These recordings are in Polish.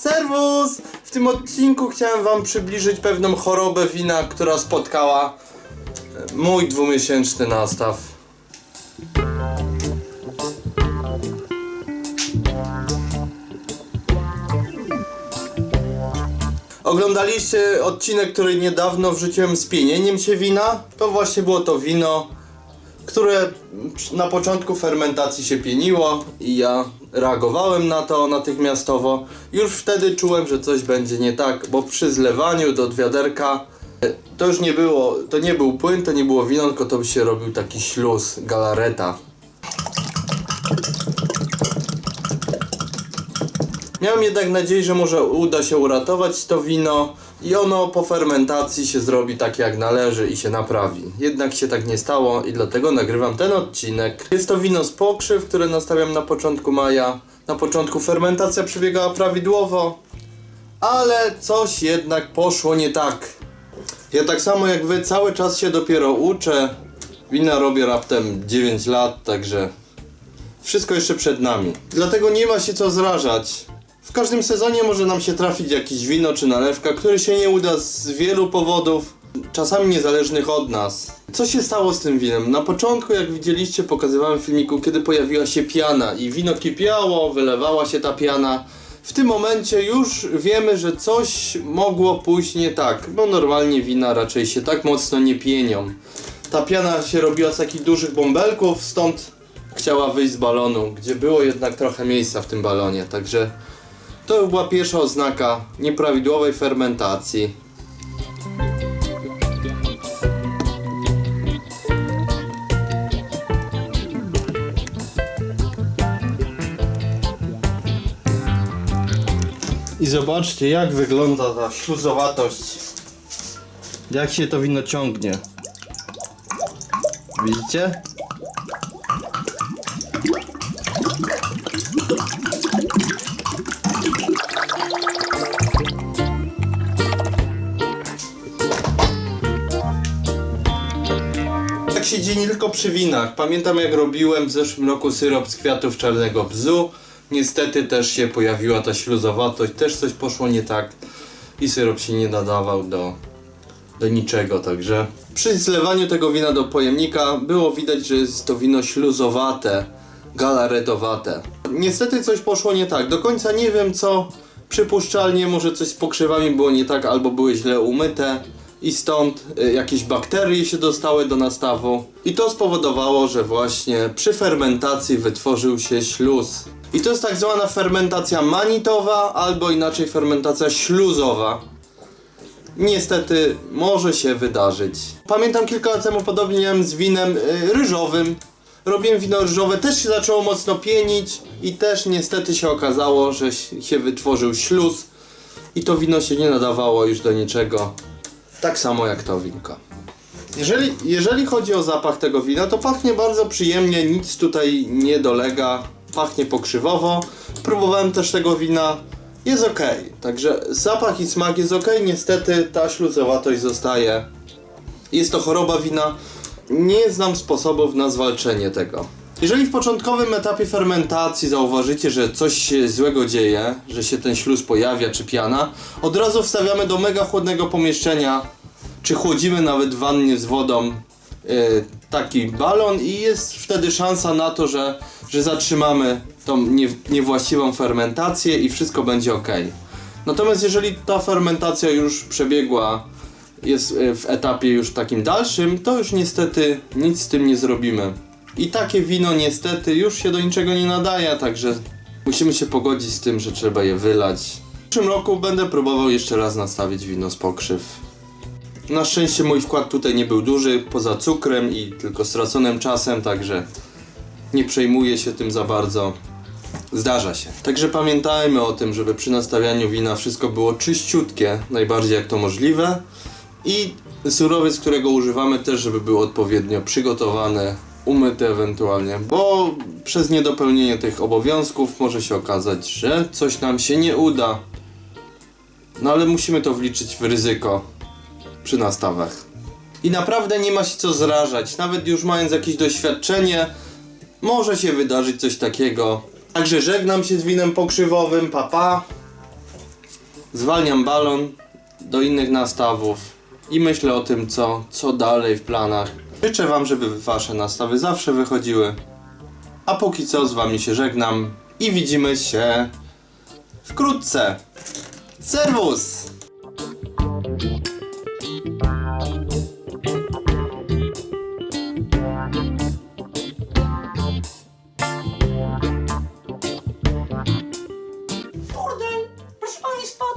Serwus! W tym odcinku chciałem wam przybliżyć pewną chorobę wina, która spotkała e, mój dwumiesięczny nastaw. Oglądaliście odcinek, który niedawno wrzuciłem z pienieniem się wina? To właśnie było to wino, które na początku fermentacji się pieniło i ja reagowałem na to natychmiastowo. Już wtedy czułem, że coś będzie nie tak, bo przy zlewaniu do wiaderka e, to już nie było, to nie był płyn, to nie było wino, tylko to by się robił taki śluz, galareta. Miałem jednak nadzieję, że może uda się uratować to wino i ono po fermentacji się zrobi tak jak należy i się naprawi. Jednak się tak nie stało i dlatego nagrywam ten odcinek. Jest to wino z pokrzyw, które nastawiam na początku maja. Na początku fermentacja przebiegała prawidłowo, ale coś jednak poszło nie tak. Ja tak samo jak wy cały czas się dopiero uczę. Wina robię raptem 9 lat, także wszystko jeszcze przed nami. Dlatego nie ma się co zrażać. W każdym sezonie może nam się trafić jakieś wino czy nalewka, który się nie uda z wielu powodów, czasami niezależnych od nas. Co się stało z tym winem? Na początku, jak widzieliście, pokazywałem w filmiku, kiedy pojawiła się piana i wino kipiało, wylewała się ta piana. W tym momencie już wiemy, że coś mogło pójść nie tak, bo normalnie wina raczej się tak mocno nie pienią. Ta piana się robiła z takich dużych bąbelków, stąd chciała wyjść z balonu, gdzie było jednak trochę miejsca w tym balonie, także to była pierwsza oznaka nieprawidłowej fermentacji. I zobaczcie jak wygląda ta śluzowatość. Jak się to wino ciągnie. Widzicie? Dzieje nie tylko przy winach. Pamiętam jak robiłem w zeszłym roku syrop z kwiatów czarnego bzu. Niestety też się pojawiła ta śluzowatość, też coś poszło nie tak i syrop się nie nadawał do, do niczego, także przy zlewaniu tego wina do pojemnika było widać, że jest to wino śluzowate, galaretowate. Niestety coś poszło nie tak, do końca nie wiem co, przypuszczalnie może coś z pokrzywami było nie tak albo były źle umyte i stąd y, jakieś bakterie się dostały do nastawu i to spowodowało, że właśnie przy fermentacji wytworzył się śluz. I to jest tak zwana fermentacja manitowa albo inaczej fermentacja śluzowa. Niestety może się wydarzyć. Pamiętam kilka lat temu podobnie miałem z winem y, ryżowym. Robiłem wino ryżowe, też się zaczęło mocno pienić i też niestety się okazało, że się się wytworzył śluz i to wino się nie nadawało już do niczego. Tak samo jak to winko. Jeżeli, jeżeli chodzi o zapach tego wina, to pachnie bardzo przyjemnie, nic tutaj nie dolega, pachnie pokrzywowo. Próbowałem też tego wina, jest ok. Także zapach i smak jest ok, niestety ta śluzowatość zostaje. Jest to choroba wina, nie znam sposobów na zwalczenie tego. Jeżeli w początkowym etapie fermentacji zauważycie, że coś się złego dzieje, że się ten śluz pojawia czy piana, od razu wstawiamy do mega chłodnego pomieszczenia, czy chłodzimy nawet w wannie z wodą e, taki balon i jest wtedy szansa na to, że, że zatrzymamy tą nie, niewłaściwą fermentację i wszystko będzie ok. Natomiast jeżeli ta fermentacja już przebiegła, jest e, w etapie już takim dalszym, to już niestety nic z tym nie zrobimy. I takie wino niestety już się do niczego nie nadaje, także musimy się pogodzić z tym, że trzeba je wylać. W przyszłym roku będę próbował jeszcze raz nastawić wino z pokrzyw. Na szczęście mój wkład tutaj nie był duży, poza cukrem i tylko straconym czasem, także nie przejmuję się tym za bardzo. Zdarza się. Także pamiętajmy o tym, żeby przy nastawianiu wina wszystko było czyściutkie, najbardziej jak to możliwe. I surowiec, którego używamy też, żeby był odpowiednio przygotowany, umyty ewentualnie, bo przez niedopełnienie tych obowiązków może się okazać, że coś nam się nie uda. No ale musimy to wliczyć w ryzyko przy nastawach. I naprawdę nie ma się co zrażać, nawet już mając jakieś doświadczenie, może się wydarzyć coś takiego. Także żegnam się z winem pokrzywowym, papa. Pa. zwalniam balon do innych nastawów i myślę o tym, co, co dalej w planach. Życzę Wam, żeby Wasze nastawy zawsze wychodziły. A póki co z Wami się żegnam i widzimy się wkrótce. Serwus!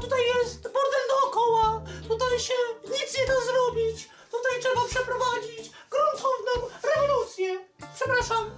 Tutaj jest burdel dookoła. Tutaj się nic nie da zrobić. Tutaj trzeba przeprowadzić gruntowną rewolucję. Przepraszam,